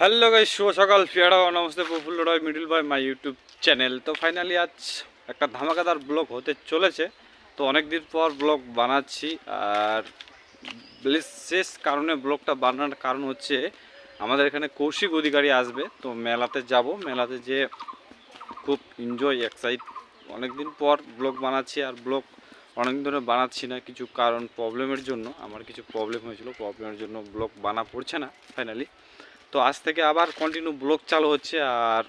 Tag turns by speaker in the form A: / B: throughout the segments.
A: Hello guy শুভ সকাল ফিয়ারা নমস্তে প্রফুল্ল রয় মিডিল বাই, মাই ইউটিউব চ্যানেল। তো ফাইনালি আজ একটা ধামাকাদার ব্লগ হতে চলেছে। তো অনেক দিন পর ব্লগ বানাচ্ছি, আর শেষ কারণে ব্লগটা বানানোর কারণ হচ্ছে, আমাদের এখানে কৌশিক অধিকারী আসবে। তো মেলাতে যাব, মেলাতে যে খুব এনজয় এক্সাইট অনেক দিন পর ব্লগ বানাচ্ছি, আর ব্লগ অনেক ধরে বানাচ্ছি না, কিছু কারণ প্রবলেমের জন্য। আমার কিছু প্রবলেম হয়েছিল প্রবলেমের জন্য ব্লগ বানা পড়ছে না ফাইনালি তো আজ থেকে আবার কন্টিনিউ ব্লগ চালু হচ্ছে আর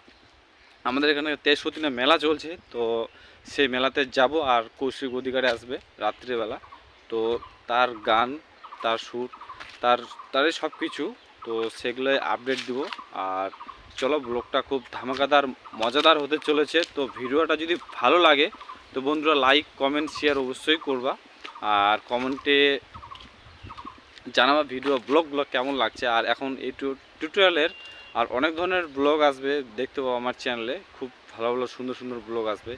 A: আমাদের এখানে তেষট্টিনা মেলা চলছে, তো সেই মেলাতে যাব আর কৌশিক অধিকারে আসবে রাত্রিবেলা। তো তার গান, তার সুর, তার, তারই সব কিছু, তো সেগুলোই আপডেট দিব। আর চলো ব্লগটা খুব ধামাকাদার, মজাদার হতে চলেছে, তো ভিডিওটা যদি ভালো লাগে, তো বন্ধুরা লাইক কমেন্ট শেয়ার অবশ্যই করবা। আর কমেন্টে জানাবা ভিডিও, ব্লগগুলো কেমন লাগছে। আর এখন এই টিউটোরিয়ালের আর অনেক ধরনের ব্লগ আসবে, দেখতে পাবো আমার চ্যানেলে খুব ভালো ভালো, সুন্দর সুন্দর ব্লগ আসবে।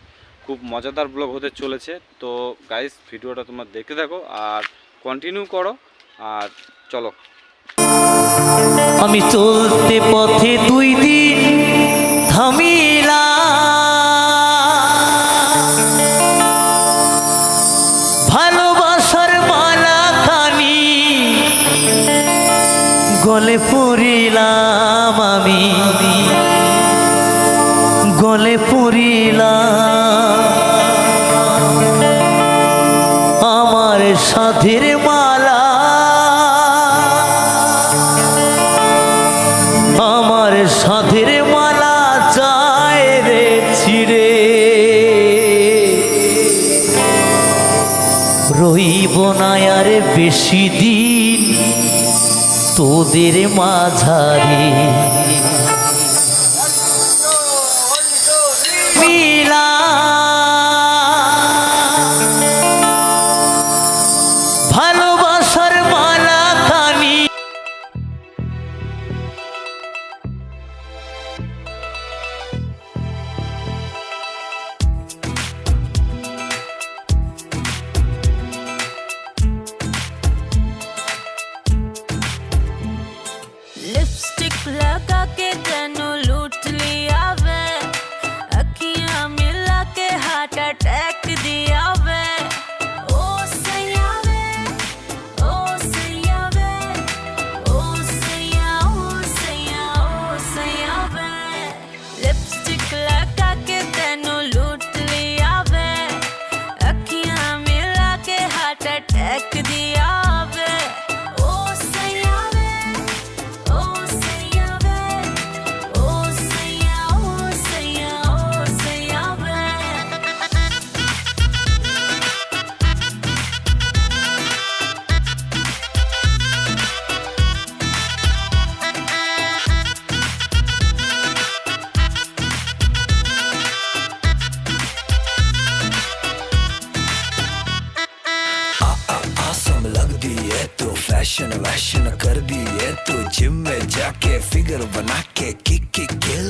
A: খুব মজাদার ব্লগ হতে চলেছে। তো গাইস ভিডিওটা তোমার দেখতে থাকো আর কন্টিনিউ করো আর চলো।
B: আমি চলতে পথে দুই দিন গলে পড়িলাম আমি। গলে পড়িলাম। আমার সাথের মালা। আমার সাথের মালা চায় রে ছিড়ে। রইব না আর বেশি দিন। তোদের মাঝারে
C: में जाके फिगर बना के किक की किल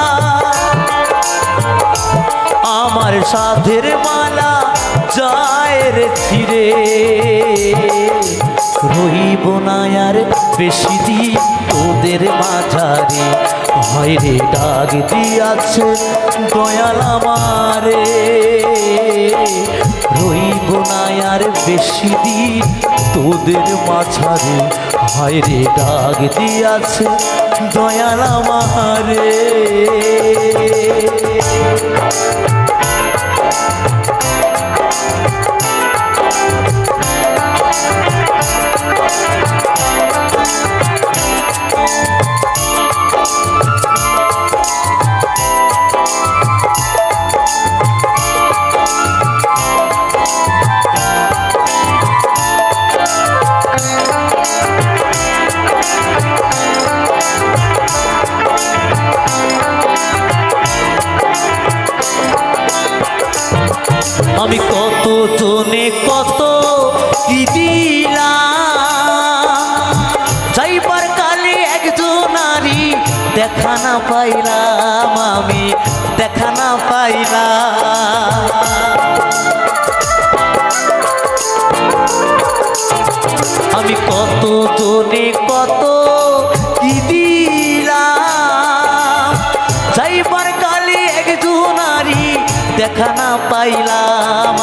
B: আমার সাধের মালা যায় রে ছিড়ে। রইব না আর বেশি দিন তোদের মাঝারে। হয় রে ডাক দিয়াছে দয়াল আমারে। রইব না আর বেশি দিন তোদের মাঝারে। হয় রে ডাক দিয়াছে দয়াল আমারে। আমি কত জনে কত কি দিলাম যাইবার কালে একজন নারী দেখা না পাইলাম আমি, দেখা না পাইলাম। আমি কত জনে কত কি দিলাম? যাইবার কালে একজন নারী দেখা না পাইলাম